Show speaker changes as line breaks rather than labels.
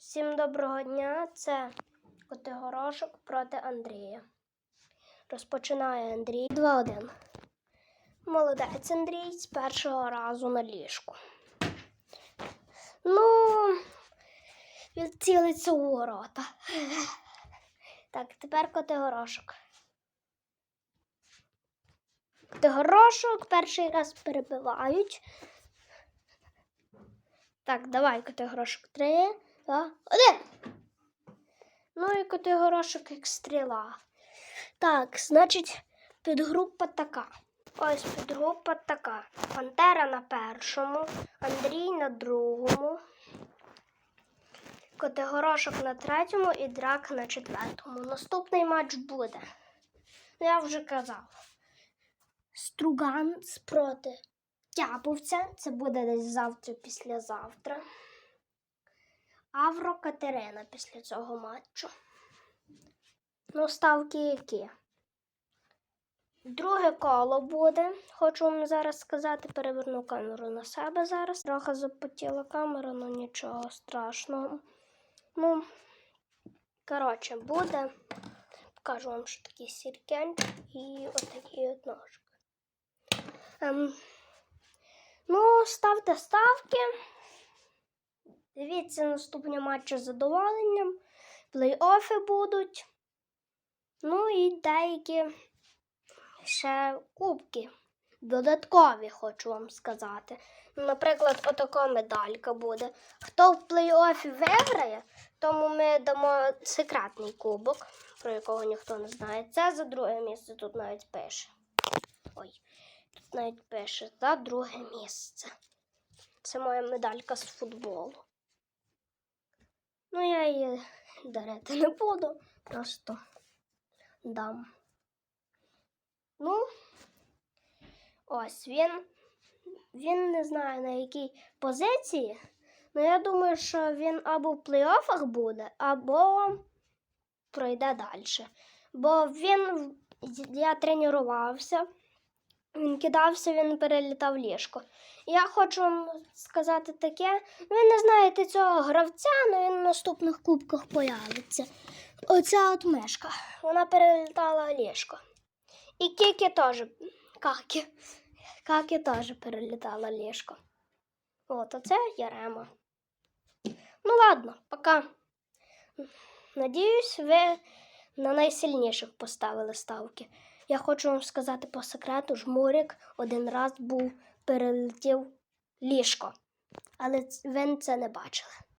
Всім доброго дня. Це Котигорошок проти Андрія. Розпочинає Андрій 2-1. Молодець Андрій з першого разу на ліжку. Ну, він цілиться у ворота. Так, тепер Котигорошок. Котигорошок перший раз перебивають. Так, давай Котигорошок. Три, два, один. Ну і Котигорошок як стріла. Так, значить, підгрупа така. Ось підгрупа така. Пантера на першому, Андрій на другому, Котигорошок на третьому і драк на четвертому. Наступний матч буде. Ну, Я вже казав. Струганц проти Тяповця. Це буде десь завтра, післязавтра. Авро Катерина після цього матчу. Ну, ставки які? Друге коло буде. Хочу вам зараз сказати, переверну камеру на себе зараз. Трохи запотіла камера, ну нічого страшного. Ну, коротше, буде. Покажу вам, що такий сіркень і отакий от ножик. Ем, ну, ставте ставки. Дивіться наступні матчі з задоволенням. Плей-офи будуть. Ну і деякі ще кубки. Додаткові, хочу вам сказати. Наприклад, отака медалька буде. Хто в плей-офі виграє, тому ми дамо секретний кубок, про якого ніхто не знає. Це за друге місце тут навіть пише. Ой, тут навіть пише за друге місце. Це моя медалька з футболу. Ну, я її дарити не буду, просто дам. Ну, ось він. Він не знає на якій позиції. але я думаю, що він або в плей-оффах буде, або пройде далі. Бо він, я тренувався, він кидався, він перелітав ліжко. Я хочу вам сказати таке. Ви не знаєте цього гравця, але він в наступних кубках появиться. Оця от мишка. Вона перелітала ліжко. І Кікі теж. Какі. Какі теж перелітала ліжко. От, оце Ярема. Ну ладно, пока. Надіюсь, ви на найсильніших поставили ставки. Я хочу вам сказати по секрету, жмурик один раз був перелетів ліжко, але ви це не бачили.